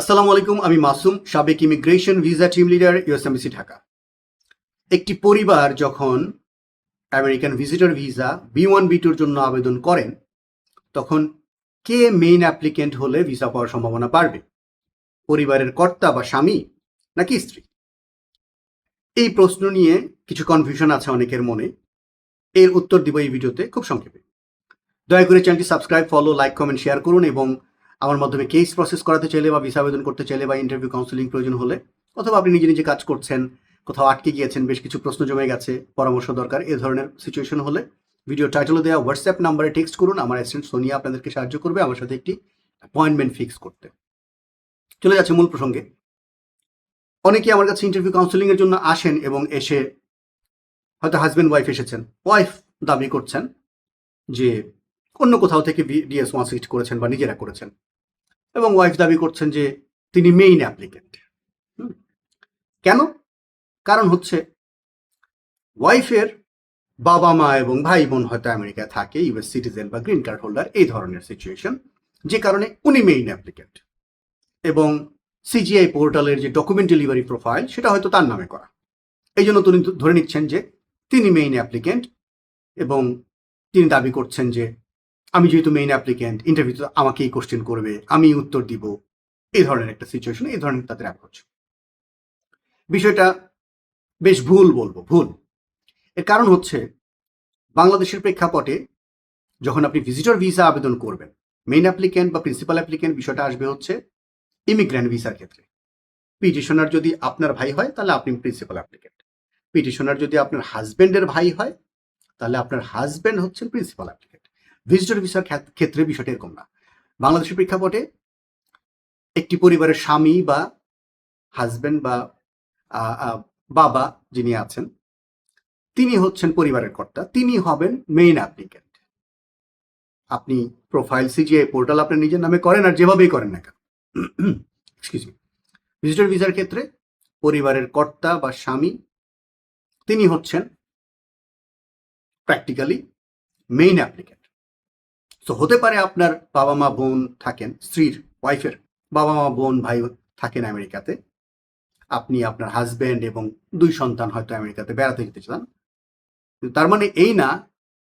আসসালামু আলাইকুম, আমি মাসুম, সাবেক immigration visa team leader USMBC Dhaka. একটি পরিবার যখন American visitor visa B one, B টুর জন্য আবেদন করেন, তখন কে মেইন অ্যাপ্লিকেন্ট হলে ভিসা পাওয়ার সম্ভাবনা বাড়বে? পরিবারের কর্তা বা স্বামী নাকি স্ত্রী? এই প্রশ্ন নিয়ে কিছু কনফিউশন আছে অনেকের মনে। এর উত্তর দিব এই ভিডিওতে, খুব সংক্ষেপে। দয়া করে চ্যানেলটি subscribe follow like comment share করুন এবং আমার মাধ্যমে কেস প্রসেস করাতে চাইলে বা ভিসা আবেদন করতে চাইলে বা ইন্টারভিউ কাউন্সিলিং প্রয়োজন হলে, অথবা আপনি নিজে নিজে কাজ করছেন, কোথাও আটকে গিয়েছেন, বেশ কিছু প্রশ্ন জমে গেছে, পরামর্শ দরকার, এ ধরনের সিচুয়েশন হলে ভিডিও টাইটেলে দেওয়া হোয়াটসঅ্যাপ নাম্বারে টেক্সট করুন, আমার অ্যাসিস্ট্যান্ট সোনিয়া আপনাদেরকে সাহায্য করবে আমার সাথে একটি অ্যাপয়েন্টমেন্ট ফিক্স করতে। চলে যাচ্ছে মূল প্রসঙ্গে। অনেকে আমার কাছে ইন্টারভিউ কাউন্সিলিং এর জন্য আসেন এবং এসে হয়তো হাজব্যান্ড ওয়াইফ এসেছেন। ওয়াইফ দাবি করছেন যে অন্য কোথাও থেকে ডিএস ওয়ান সিক্সটি করেছেন বা নিজেরা করেছেন। এবং ওয়াইফ দাবি করছেন যে তিনি মেইন অ্যাপ্লিকেন্ট কেন? কারণ হচ্ছে ওয়াইফের বাবা মা এবং ভাই বোন হয়তো আমেরিকায় থাকে ইউএস সিটিজেন বা গ্রিন কার্ড হোল্ডার, এই ধরনের সিচুয়েশন যে কারণে উনি মেইন অ্যাপ্লিকেন্ট এবং সিজিআই পোর্টালের যে ডকুমেন্ট ডেলিভারি প্রোফাইল সেটা হয়তো তার নামে করা। এই জন্য তিনি ধরে নিচ্ছেন যে তিনি মেইন অ্যাপ্লিকেন্ট এবং তিনি দাবি করছেন যে আমি যেহেতু মেইন অ্যাপ্লিকেন্ট ইন্টারভিউতে আমাকেই কোশ্চেন করবে, আমি উত্তর দিব। এই ধরনের একটা সিচুয়েশন এই ধরনের তাদের অ্যাপ্রোচ বিষয়টা বেশ ভুল বলব, ভুল। এর কারণ হচ্ছে, বাংলাদেশের প্রেক্ষাপটে যখন আপনি ভিজিটর ভিসা আবেদন করবেন মেইন অ্যাপ্লিকেন্ট বা প্রিন্সিপাল অ্যাপ্লিকেন্ট বিষয়টা আসবে হচ্ছে ইমিগ্র্যান্ট ভিসার ক্ষেত্রে। পিটিশনার যদি আপনার ভাই হয়, তাহলে আপনি প্রিন্সিপাল অ্যাপ্লিকেন্ট পিটিশনার যদি আপনার হাজবেন্ডের ভাই হয়, তাহলে আপনার হাজবেন্ড হচ্ছেন প্রিন্সিপাল অ্যাপ্লিকেন্ট ভিজিটর ভিসার ক্ষেত্রে বিষয়টা এরকম না। বাংলাদেশের প্রেক্ষাপটে একটি পরিবারের স্বামী বা হাজবেন্ড বা বাবা যিনি আছেন, তিনি হচ্ছেন পরিবারের কর্তা, তিনি হবেন মেইন অ্যাপ্লিকেন্ট আপনি প্রোফাইল সিজিআই পোর্টাল আপনার নিজের নামে করেন আর যেভাবেই করেন না কেন। এক্সকিউজ মি ভিজিটর ভিসার ক্ষেত্রে পরিবারের কর্তা বা স্বামী, তিনি হচ্ছেন প্র্যাকটিক্যালি মেইন অ্যাপ্লিকেন্ট তো হতে পারে আপনার বাবা মা বোন থাকেন, স্ত্রীর ওয়াইফের বাবা মা বোন ভাই থাকেন আমেরিকাতে। আপনি আপনার হাজব্যান্ড এবং দুই সন্তান হয়তো আমেরিকাতে বেড়াতে যেতে চান। তার মানে এই না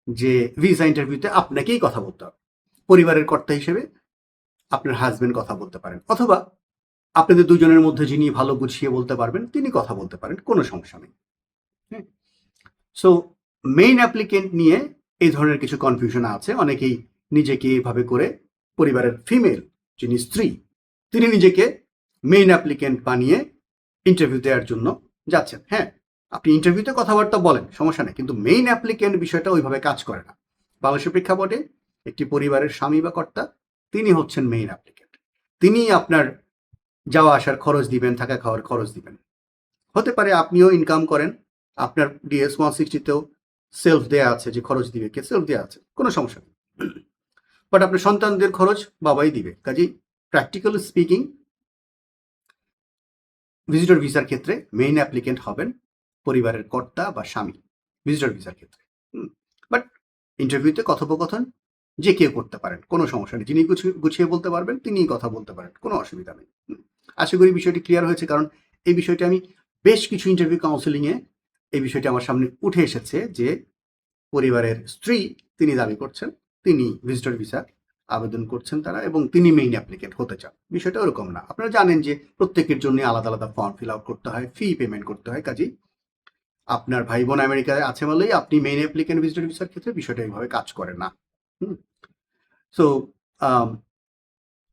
যে ভিসা ইন্টারভিউতে আপনাকেই কথা বলতে হবে। পরিবারের কর্তা হিসেবে আপনার হাজব্যান্ড কথা বলতে পারেন। অথবা আপনাদের দুজনের মধ্যে যিনি ভালো গুছিয়ে বলতে পারবেন, তিনি কথা বলতে পারেন, কোনো সমস্যা নেই। সো মেইন অ্যাপ্লিকেন্ট নিয়ে এই ধরনের কিছু কনফিউশন আছে। অনেকেই নিজেকে এইভাবে করে পরিবারের ফিমেল যিনি স্ত্রী, তিনি নিজেকে মেইন অ্যাপ্লিকেন্ট বানিয়ে ইন্টারভিউ দেওয়ার জন্য যাচ্ছেন। হ্যাঁ আপনি ইন্টারভিউতে কথাবার্তা বলেন, সমস্যা নেই, কিন্তু মেইন অ্যাপ্লিকেন্ট বিষয়টা ওইভাবে কাজ করে না। বাংলাদেশের প্রেক্ষাপটে একটি পরিবারের স্বামী বা কর্তা, তিনি হচ্ছেন মেইন অ্যাপ্লিকেন্ট তিনি আপনার যাওয়া আসার খরচ দিবেন, থাকা খাওয়ার খরচ দিবেন। হতে পারে আপনিও ইনকাম করেন, আপনার ডিএস ওয়ান সিক্সটিতেও সেলফ দেয়া আছে, যে খরচ দিবে, কে সেলফ দেওয়া আছে, কোনো সমস্যা নেই। বাট আপনার সন্তানদের খরচ বাবাই দিবে। কাজেই প্র্যাকটিক্যাল স্পিকিং ভিজিটর ভিসার ক্ষেত্রে মেইন অ্যাপ্লিকেন্ট হবেন পরিবারের কর্তা বা স্বামী ভিজিটর ভিসার ক্ষেত্রে। বাট ইন্টারভিউতে কথোপকথন যে কেউ করতে পারেন, কোনো সমস্যা নেই। যিনি গুছিয়ে বলতে পারবেন, তিনিই কথা বলতে পারেন, কোনো অসুবিধা নেই। আশা করি বিষয়টি ক্লিয়ার হয়েছে, কারণ এই বিষয়টি আমি বেশ কিছু ইন্টারভিউ কাউন্সিলিংয়ে এই বিষয়টি আমার সামনে উঠে এসেছে যে পরিবারের স্ত্রী তিনি দাবি করছেন। তিনি ভিজিটর ভিসা আবেদন করছেন তারা এবং তিনি মেইন অ্যাপ্লিকেন্ট হতে চান। বিষয়টা ওরকম না। আপনারা জানেন যে প্রত্যেকের জন্য আলাদা আলাদা ফর্ম ফিল আউট করতে হয় ফি পেমেন্ট করতে হয়। কাজেই আপনার ভাই বোন আমেরিকায় আছে বলেই আপনি মেইন অ্যাপ্লিকেন্ট ভিজিটর ভিসার ক্ষেত্রে বিষয়টা এইভাবে কাজ করে না। সো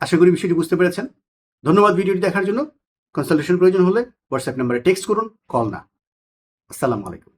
আশা করি বিষয়টি বুঝতে পেরেছেন। ধন্যবাদ ভিডিওটি দেখার জন্য। কনসালটেশন প্রয়োজন হলে হোয়াটসঅ্যাপ নাম্বারে টেক্সট করুন কল না। আসসালামু আলাইকুম।